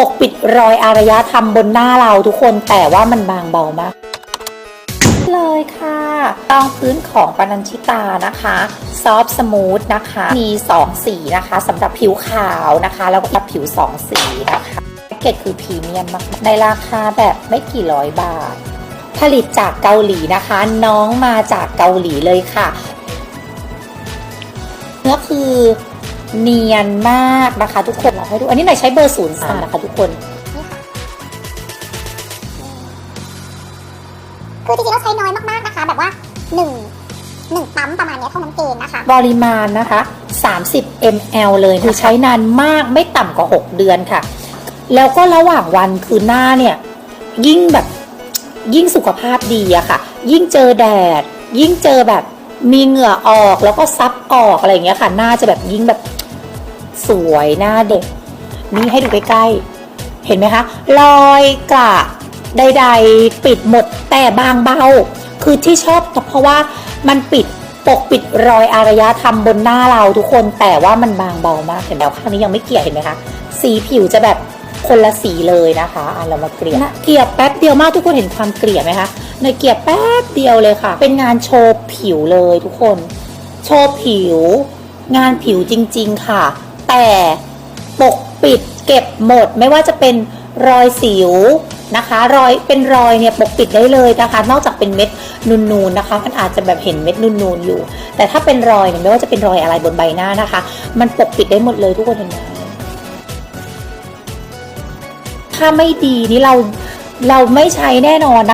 ปกปิดรอยอารยธรรมบนหน้าเราทุกคนแต่ว่ามันบางเบามากเลยค่ะรองพื้นของปนันชิตานะคะซอฟสมูทนะคะ มี 2 สีนะคะสำหรับผิวขาวนะคะ แล้วก็ผิว 2 สีนะคะแพ็กเกจคือพรีเมียมมากในราคาแบบไม่กี่ร้อยบาท ผลิตจากเกาหลีนะคะ น้องมาจากเกาหลีเลยค่ะเนื้อคือ เนียนมากนะคะทุกคนเราให้ดู อันนี้หน่อยใช้เบอร์ศูนย์สามนะคะทุกคน คือจริงๆแล้วใช้น้อยมากๆนะคะ แบบว่า1งหนึ่งปั๊มประมาณเนี้ยเท่านั้นเองนะคะ ปริมาณนะคะ 30 ml เลยคือใช้นานมากไม่ต่ำกว่า 6 เดือนค่ะ แล้วก็ระหว่างวันคือหน้าเนี่ย ยิ่งแบบยิ่งสุขภาพดีอะค่ะ ยิ่งเจอแดด ยิ่งเจอแบบมีเหงื่อออกแล้วก็ซับออกอะไรอย่างเงี้ยค่ะ หน้าจะแบบยิ่งแบบ สวยหน้าเด็ก นี่ให้ดูใกล้ๆ เห็นไหมคะรอยกระใดๆ ปิดหมดแต่บางเบา คือที่ชอบเพราะว่ามันปิดปกปิดรอยอารยธรรมบนหน้าเราทุกคนแต่ว่ามันบางเบามากเห็นไหมข้างนี้ยังไม่เกลี่ยเห็นไหมคะ สีผิวจะแบบคนละสีเลยนะคะอะเรามาเกลี่ยนะเกลี่ยแป๊บเดียวมากทุกคนเห็นความเกลี่ยไหมคะในเกลี่ยแป๊บเดียวเลยค่ะ เป็นงานโชว์ผิวเลยทุกคน โชว์ผิว งานผิวจริง ๆ ค่ะ แต่ปกปิดเก็บหมดไม่ว่าจะเป็นรอยสิวนะคะ รอยเป็นรอยเนี่ยปกปิดได้เลยนะคะ นอกจากเป็นเม็ดนูนๆนะคะ มันอาจจะแบบเห็นเม็ดนูนๆอยู่ แต่ถ้าเป็นรอยเนี่ยไม่ว่าจะเป็นรอยอะไรบนใบหน้านะคะ มันปกปิดได้หมดเลยทุกคนเห็นไหมถ้าไม่ดีนี่เราเราไม่ใช้แน่นอนนะ